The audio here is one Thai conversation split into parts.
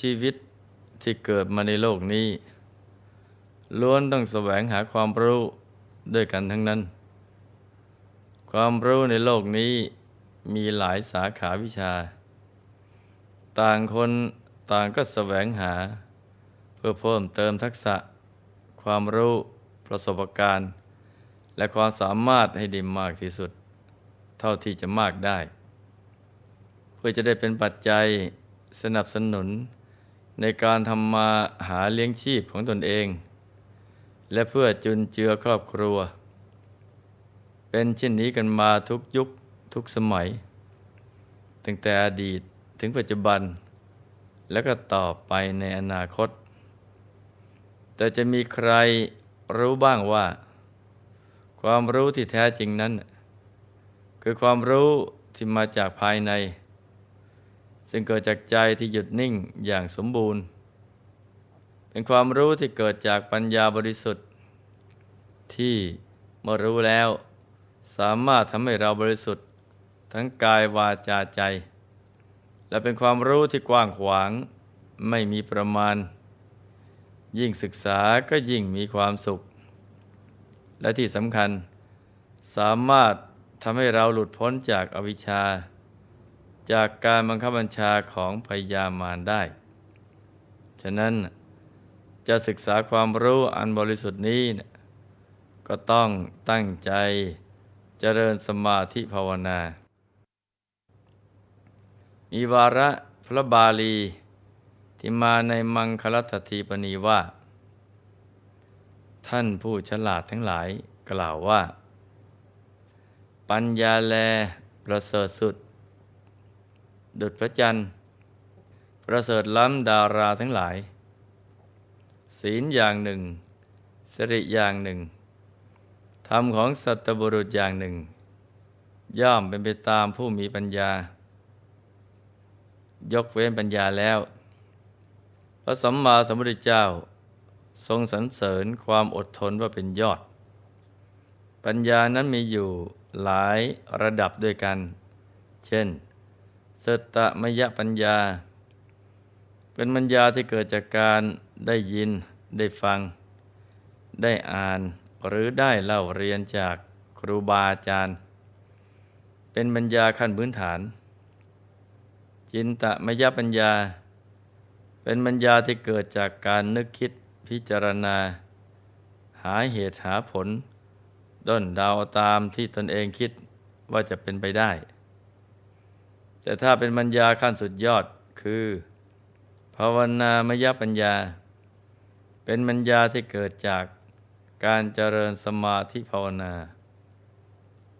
ชีวิตที่เกิดมาในโลกนี้ ล้วนต้องแสวงหาความรู้ด้วยกันทั้งนั้น ความรู้ในโลกนี้มีหลายสาขาวิชา ต่างคนต่างก็แสวงหา เพื่อเพิ่มเติมทักษะ ความรู้ประสบการณ์ และความสามารถให้ดีมากที่สุด เท่าที่จะมากได้ เพื่อจะได้เป็นปัจจัยสนับสนุน ในการทำมาหาเลี้ยงชีพของตนเอง และเพื่อจุนเจือครอบครัว เป็นเช่นนี้กันมาทุกยุคทุกสมัย ตั้งแต่อดีตถึงปัจจุบัน แล้วก็ต่อไปในอนาคต แต่จะมีใครรู้บ้างว่า ความรู้ที่แท้จริงนั้น คือความรู้ที่มาจากภายใน ซึ่งเกิดจากใจที่หยุดนิ่งอย่างสมบูรณ์ เป็นความรู้ที่เกิดจากปัญญาบริสุทธิ์ ที่เมื่อรู้แล้ว สามารถทำให้เราบริสุทธิ์ ทั้งกายวาจาใจ และเป็นความรู้ที่กว้างขวางไม่มีประมาณ ยิ่งศึกษาก็ยิ่งมีความสุข และที่สำคัญสามารถทำให้เราหลุดพ้นจากอวิชชา จากการบังคับบัญชาของพยามารได้ ฉะนั้นจะศึกษาความรู้อันบริสุทธิ์นี้นะก็ต้องตั้งใจเจริญสมาธิภาวนา มีวาระพระบาลีที่มาในมังคลัตทีปณีว่า ท่านผู้ฉลาดทั้งหลายกล่าวว่า ปัญญาแลประเสริฐสุด ดุจพระจันทร์ ประเสริฐล้ำดาราทั้งหลาย ศีลอย่างหนึ่งสริอย่างหนึ่ง ธรรมของสัตบุรุษอย่างหนึ่ง ย่อมเป็นไปตามผู้มีปัญญา ยกเว้นปัญญาแล้ว พระสัมมาสัมพุทธเจ้า ทรงสรรเสริญความอดทนว่าเป็นยอด ปัญญานั้นมีอยู่หลายระดับด้วยกัน เช่น สตะมยปัญญา เป็นปัญญาที่เกิดจากการได้ยินได้ฟัง ได้อ่านหรือได้เล่าเรียนจากครูบาอาจารย์ เป็นปัญญาขั้นพื้นฐาน จินตมยปัญญา เป็นปัญญาที่เกิดจากการนึกคิดพิจารณา หาเหตุหาผล ด้นเดาตามที่ตนเองคิดว่าจะเป็นไปได้ แต่ถ้าเป็นปัญญาขั้นสุดยอดคือ ภาวนามยปัญญา เป็นปัญญาที่เกิดจากการเจริญสมาธิภาวนา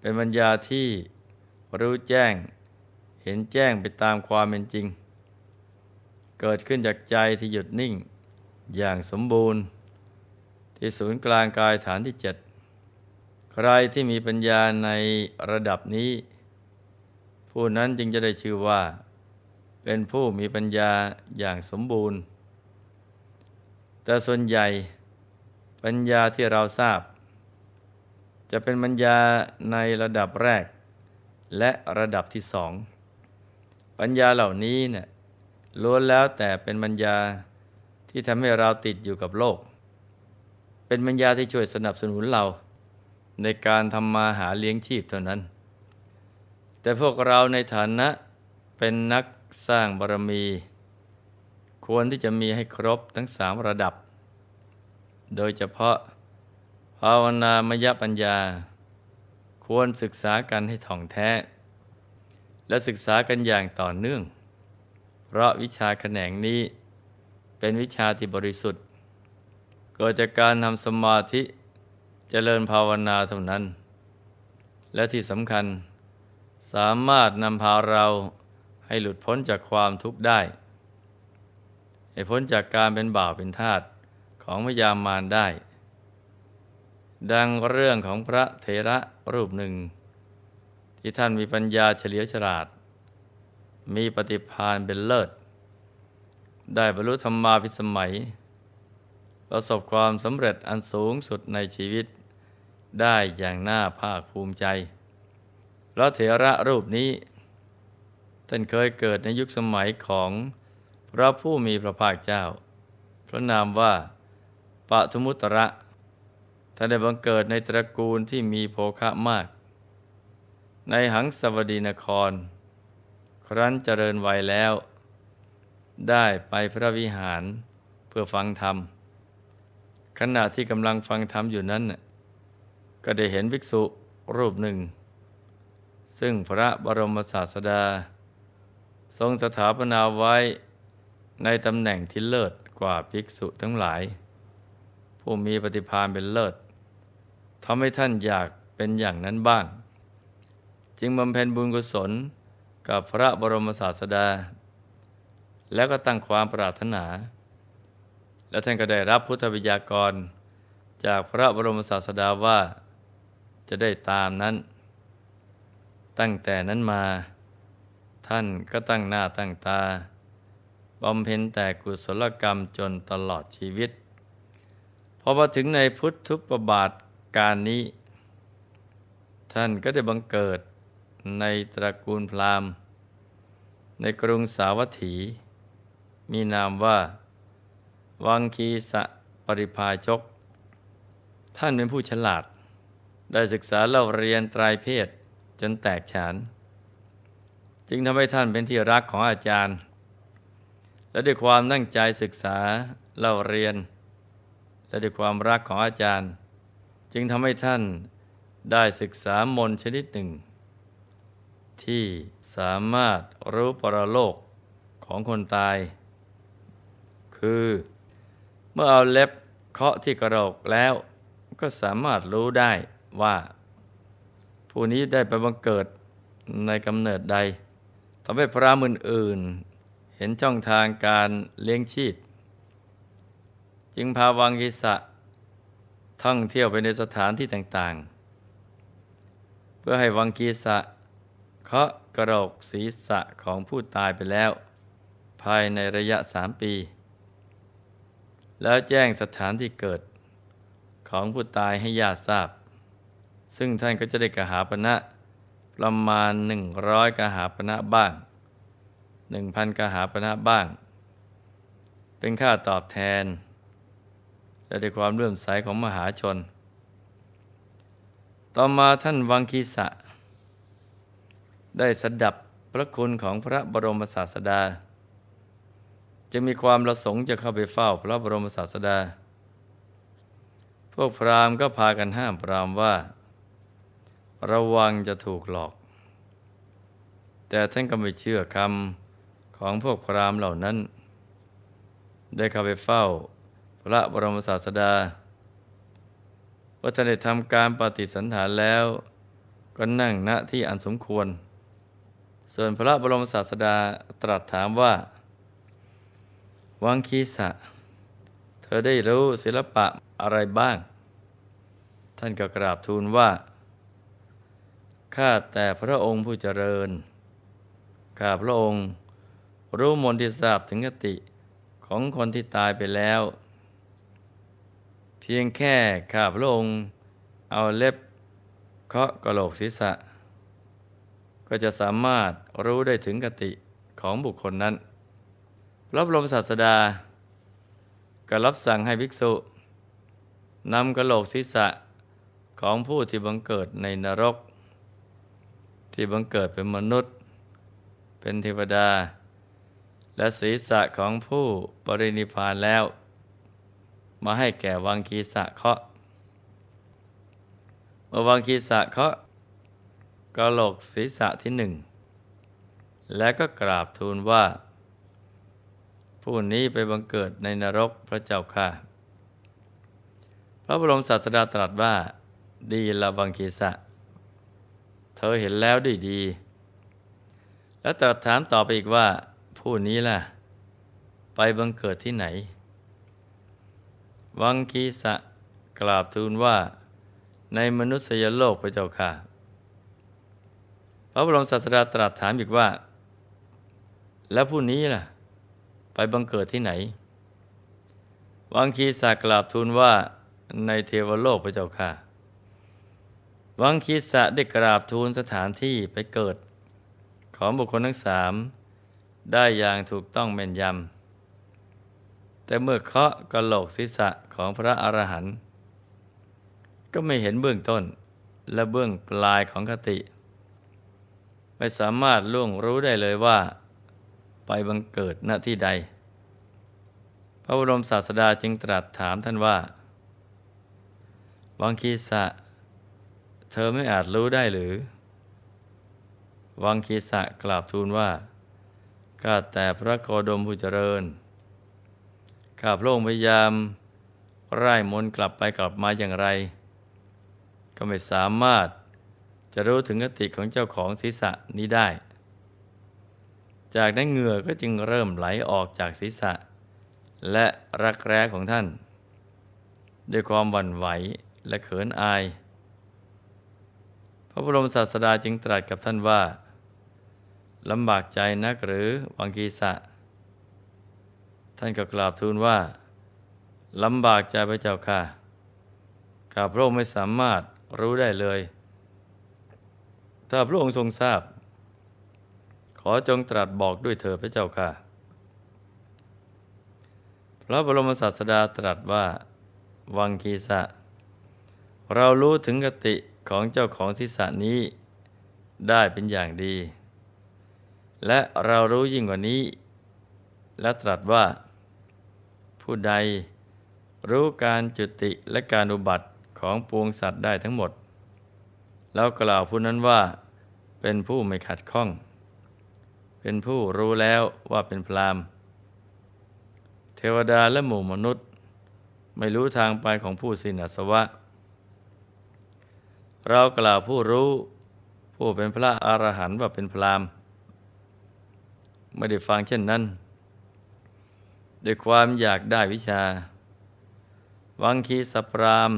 เป็นปัญญาที่รู้แจ้งเห็นแจ้งไปตามความเป็นจริง เกิดขึ้นจากใจที่หยุดนิ่ง อย่างสมบูรณ์ ที่ศูนย์กลางกายฐานที่เจ็ดใครที่มีปัญญาในระดับนี้ ผู้นั้นจึงจะได้ชื่อว่า เป็นผู้มีปัญญาอย่างสมบูรณ์ แต่ส่วนใหญ่ปัญญาที่เราทราบ จะเป็นปัญญาในระดับแรก และระดับที่สอง ปัญญาเหล่านี้เนี่ยล้วนแล้วแต่เป็นปัญญาที่ทำให้เราติดอยู่กับโลก เป็นปัญญาที่ช่วยสนับสนุนเรา ในการทำมาหาเลี้ยงชีพเท่านั้น แต่พวกเราในฐานะเป็นนักสร้างบารมี ควรที่จะมีให้ครบทั้งสามระดับ โดยเฉพาะ ภาวนามยปัญญา ควรศึกษากันให้ถ่องแท้ และศึกษากันอย่างต่อเนื่อง เพราะวิชาแขนงนี้เป็นวิชาที่บริสุทธิ์ เกิดจากการทำสมาธิจเจริญภาวนาเท่านั้น และที่สำคัญ สามารถนำพาเราให้หลุดพ้นจากความทุกข์ได้ ให้พ้นจากการเป็นบ่าวเป็นทาสของพยามารได้ ดังเรื่องของพระเถระรูปหนึ่ง ที่ท่านมีปัญญาเฉลียวฉลาด มีปฏิภาณเป็นเลิศ ได้บรรลุธรรมาภิสมัย ประสบความสำเร็จอันสูงสุดในชีวิต ได้อย่างน่าภาคภูมิใจ พระเถระรูปนี้ ท่านเคยเกิดในยุคสมัยของพพระผู้มีพระภาคเจ้า พระนามว่าปะทุมุตระท่านได้บังเกิดในตระกูลที่มีโภคะมาก ในหังสวดีนคร ครั้นเจริญวัยแล้ว ได้ไปพระวิหารเพื่อฟังธรรม ขณะที่กำลังฟังธรรมอยู่นั้น ก็ได้เห็นภิกษุรูปหนึ่ง ซึ่งพระบรมศาสดา ทรงสถาปนาไว้ในตำแหน่งที่เลิศกว่าภิกษุทั้งหลาย ผู้มีปฏิภาณเป็นเลิศทำให้ท่านอยากเป็นอย่างนั้นบ้าง จึงบำเพ็ญบุญกุศลกับพระบรมศาสดา แล้วก็ตั้งความปรารถนา และท่านก็ได้รับพุทธวิยากร จากพระบรมศาสดาว่าจะได้ตามนั้น ตั้งแต่นั้นมา ท่านก็ตั้งหน้าตั้งตาบำเพ็ญแต่กุศลกรรมจนตลอดชีวิต พอมาถึงในพุทธุปบาทการนี้ ท่านก็ได้บังเกิดในตระกูลพราหมณ์ ในกรุงสาวัตถี มีนามว่า วังคีสะปริพาชก ท่านเป็นผู้ฉลาด ได้ศึกษาเล่าเรียนตรเพศ จนแตกฉาน จึงทำให้ท่านเป็นที่รักของอาจารย์ และด้วยความตั้งใจศึกษาเล่าเรียน และด้วยความรักของอาจารย์ จึงทำให้ท่านได้ศึกษามนชนิดหนึ่ง ที่สามารถรู้ปรโลกของคนตาย คือ เมื่อเอาเล็บเคาะที่กระโหลกแล้วก็สามารถรู้ได้ว่า ผู้นี้ได้ไปบังเกิดในกำเนิดใดทำให้พระมืออื่น เห็นช่องทางการเลี้ยงชีพ จึงพาวังกิสะท่องเที่ยวไปในสถานที่ต่างๆ เพื่อให้วังกีสะเคาะกระโหลกศีรษะของผู้ตายไปแล้ว ภายในระยะสามปี แล้วแจ้งสถานที่เกิดของผู้ตายให้ญาติทราบ ซึ่งท่านก็จะได้กหาปณะประมาณหนึ่งร้อยกหาปณะบ้างหนึ่งพันกหาปณะบ้าง เป็นค่าตอบแทน และด้วยความเลื่อมใสของมหาชน ต่อมาท่านวังคีสะ ได้สดับพระคุณของพระบรมศาสดา จะมีความประสงค์จะเข้าไปเฝ้าพระบรมศาสดา พวกพราหมณ์ก็พากันห้ามพราหมณ์ว่า ระวังจะถูกหลอก แต่ท่านก็ไม่เชื่อคำของพวกพราหมณ์เหล่านั้น ได้เข้าไปเฝ้าพระบรมศาสดาว่าท่านได้ทำการปฏิสันถานแล้ว ก็นั่งณที่อันสมควร ส่วนพระบรมศาสดาตรัสถามว่า วังคีสะ เธอได้รู้ศิลปะอะไรบ้าง ท่านก็กราบทูลว่า ข้าแต่พระองค์ผู้เจริญ ข้าพระองค์ รู้มนต์ที่ทราบถึงกติของคนที่ตายไปแล้ว เพียงแค่ข้าพระองค์เอาเล็บเคาะกระโหลกศีรษะ ก็จะสามารถรู้ได้ถึงกติของบุคคลนั้นพระบรมศาสดา ก็รับสั่งให้ภิกษุนำกระโหลกศีรษะของผู้ที่บังเกิดในนรก ที่บังเกิดเป็นมนุษย์ เป็นเทวดา และศีรษะของผู้ปรินิพานแล้ว มาให้แก่วังคีสะเคาะเมื่อวังคีสะเคาะกระโหลกศีรษะที่หนึ่ง และก็กราบทูลว่า ผู้นี้ไปบังเกิดในนรกพระเจ้าค่ะ พระบรมศาสดาตรัสว่า ดีละวังคีสะ อเห็นแล้วดีดี แล้วตรัสถามต่อไปอีกว่า ผู้นี้ล่ะ ไปบังเกิดที่ไหน วังคีสะกราบทูลว่า ในมนุษยโลกพระเจ้าค่ะ พระบรมศาสดาตรัสถามอีกว่า แล้วผู้นี้ล่ะ ไปบังเกิดที่ไหน วังคีสากราบทูลว่าในเทวโลกพระเจ้าค่ะ วังคีสะได้กราบทูลสถานที่ไปเกิด ของบุคคลทั้งสามได้อย่างถูกต้องแม่นยำ แต่เมื่อเคาะกระโหลกศีรษะของพระอรหันต์ก็ไม่เห็นเบื้องต้นและเบื้องปลายของคติ ไม่สามารถล่วงรู้ได้เลยว่า ไปบังเกิดณที่ใด พระบรมศาสดาจึงตรัสถามท่านว่าวังคีสะ เธอไม่อาจรู้ได้หรือ วังคีสะกราบทูลว่าข้าแต่พระโคดมผู้เจริญข้าพระองค์พยายามไล่มนกลับไปกลับมาอย่างไร ก็ไม่สามารถจะรู้ถึงกติของเจ้าของศีรษะนี้ได้ จากนั้นเหงื่อก็จึงเริ่มไหลออกจากศีรษะ และรักแร้ของท่าน ด้วยความหวั่นไหวและเขินอาย ระบรมศาสดาจึงตรัสกับท่านว่าลำบากใจนักหรือวังกีสะ ท่านก็กราบทูลว่าลำบากใจพระเจ้าค่ะข้าพระองค์ไม่สามารถรู้ได้เลย ถ้าพระองค์ทรงทราบ ขอจงตรัสบอกด้วยเถิดพระเจ้าค่ะ พระบรมศาสดาตรัสว่า วังคีสะ เรารู้ถึงกติ ของเจ้าของศีรษะนี้ได้เป็นอย่างดี และเรารู้ยิ่งกว่านี้ และตรัสว่า ผู้ใดรู้การจุติและการอุบัติของปวงสัตว์ได้ทั้งหมด แล้วกล่าวผู้นั้นว่า เป็นผู้ไม่ขัดข้อง เป็นผู้รู้แล้วว่าเป็นพรามเทวดาและหมู่มนุษย์ ไม่รู้ทางไปของผู้สินอสวะ เรากล่าวผู้รู้ ผู้เป็นพระอรหันต์ว่าเป็นพรามไม่ได้ฟังเช่นนั้น ด้วยความอยากได้วิชา วังคีสปราม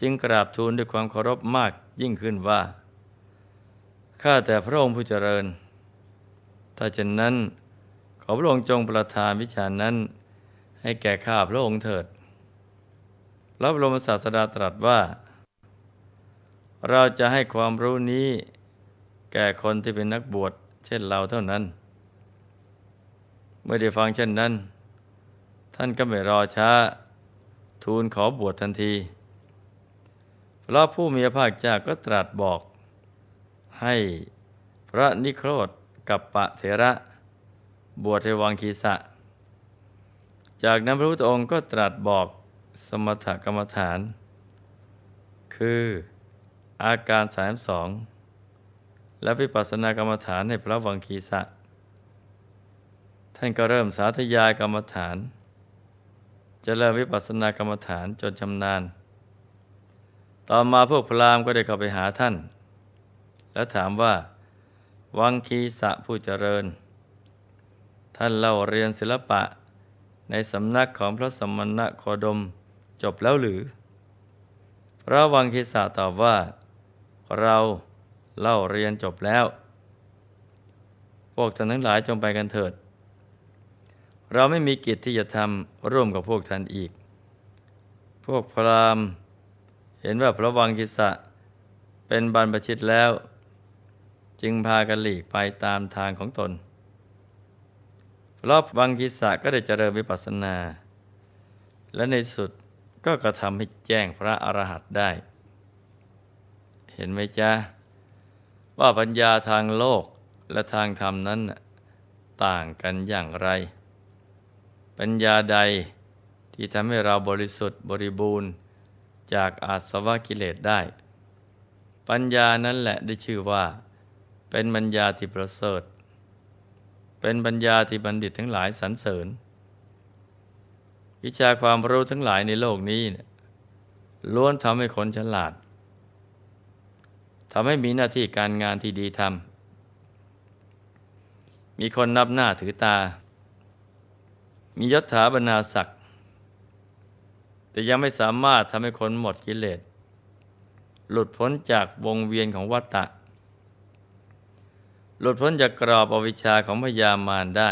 จึงกราบทูลด้วยความเคารพมากยิ่งขึ้นว่า ข้าแต่พระองค์ผู้เจริญ ถ้าเช่นนั้น ขอพระองค์จงประทานวิชานั้น ให้แก่ข้าพระองค์เถิดพระบรมศาสดาตรัสว่า เราจะให้ความรู้นี้ แก่คนที่เป็นนักบวชเช่นเราเท่านั้น เมื่อได้ฟังเช่นนั้น ท่านก็ไม่รอช้า ทูลขอบวชทันทีเพราะผู้มีพระภาคเจ้าก็ตรัสบอก ให้พระนิโครธกับปะเถระ บวชให้วังคีสะ จากนั้นพระพุทธองค์ก็ตรัสบอกสมถกรรมฐาน คือ อาการสามสองและวิปัสสนากรรมฐานให้พระวังคีสะ ท่านก็เริ่มสาธยายกรรมฐาน จะเริ่มวิปัสสนากรรมฐานจนชำนาญ ต่อมาพวกพราหมณ์ก็ได้เข้าไปหาท่าน แล้วถามว่า วังคีสะผู้เจริญ ท่านเล่าเรียนศิลปะในสำนักของพระสมณะโคดมจบแล้วหรือ พระวังคีสะตอบว่า เราเล่าเรียนจบแล้ว พวกท่านทั้งหลายจงไปกันเถิด เราไม่มีกิจที่จะทำร่วมกับพวกท่านอีก พวกพราหมณ์ เห็นว่าพระวังคิสะเป็นบรรพชิตแล้ว จึงพากันหลีกไปตามทางของตนพระวังคิสะก็ได้เจริญวิปัสสนา และในสุดก็กระทำให้แจ้งพระอรหันต์ได้ เห็นไหมจ๊ะ ว่าปัญญาทางโลกและทางธรรมนั้นต่างกันอย่างไร ปัญญาใดที่ทำให้เราบริสุทธิ์บริบูรณ์จากอาสวะกิเลสได้ ปัญญานั้นแหละได้ชื่อว่า เป็นปัญญาที่ประเสริฐ เป็นปัญญาที่บัณฑิตทั้งหลายสรรเสริญ วิชาความรู้ทั้งหลายในโลกนี้ล้วนทำให้คนฉลาด ทำให้มีหน้าที่การงานที่ดีทำมีคนนับหน้าถือตา มียศถาบรรณาศักดิ์แต่ยังไม่สามารถทำให้คนหมดกิเลส หลุดพ้นจากวงเวียนของวัฏฏะหลุดพ้นจากกรอบอวิชชาของพยามารได้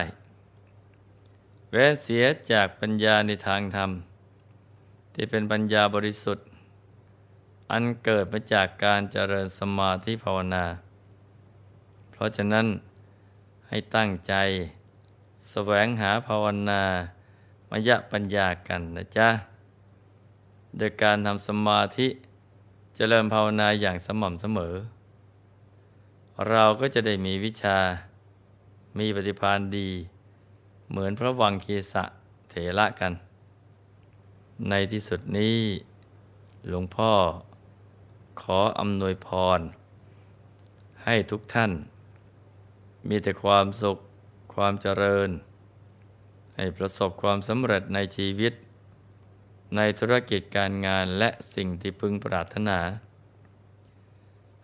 แว้นเสียจากปัญญาในทางธรรม ที่เป็นปัญญาบริสุทธิ์ อันเกิดมาจากการเจริญสมาธิภาวนา เพราะฉะนั้นให้ตั้งใจแสวงหาภาวนามยะปัญญากันนะจ๊ะ โดยการทำสมาธิเจริญภาวนาอย่างสม่ำเสมอ เราก็จะได้มีวิชา มีปฏิภาณดี เหมือนพระวังคีสะเถระกัน ในที่สุดนี้หลวงพ่อ ขออำนวยพร ให้ทุกท่าน มีแต่ความสุข ความเจริญ ให้ประสบความสำเร็จในชีวิต ในธุรกิจการงานและสิ่งที่พึงปรารถนา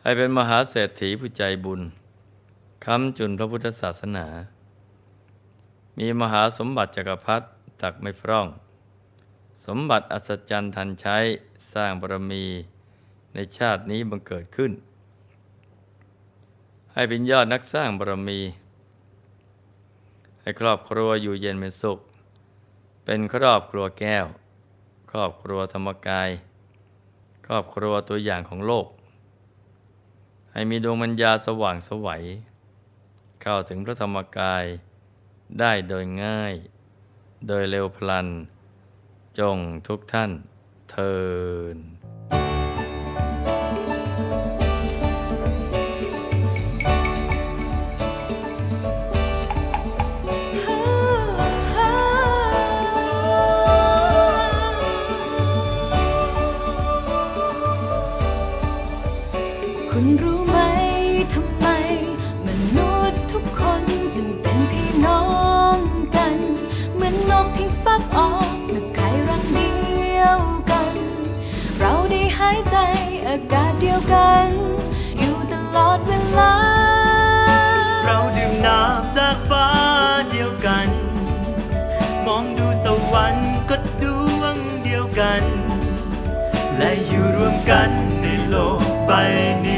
ให้เป็นมหาเศรษฐีผู้ใจบุญค้ำจุนพระพุทธศาสนา มีมหาสมบัติจักรพรรดิตักไม่พร่อง สมบัติอัศจรรย์ทันใช้สร้างบารมี ในชาตินี้บังเกิดขึ้น ให้เป็นยอดนักสร้างบารมี ให้ครอบครัวอยู่เย็นเป็นสุข เป็นครอบครัวแก้ว ครอบครัวธรรมกาย ครอบครัวตัวอย่างของโลก ให้มีดวงมัญญาสว่างสวัย เข้าถึงพระธรรมกายได้โดยง่าย โดยเร็วพลัน จงทุกท่านเทินายใจอากาศเดียวกัน อยู่ตลอดเวลา เราดื่มน้ำจากฟ้าเดียวกัน มองดูตะวันก็ดวงเดียวกัน และอยู่รวมกันในโลกใบนี้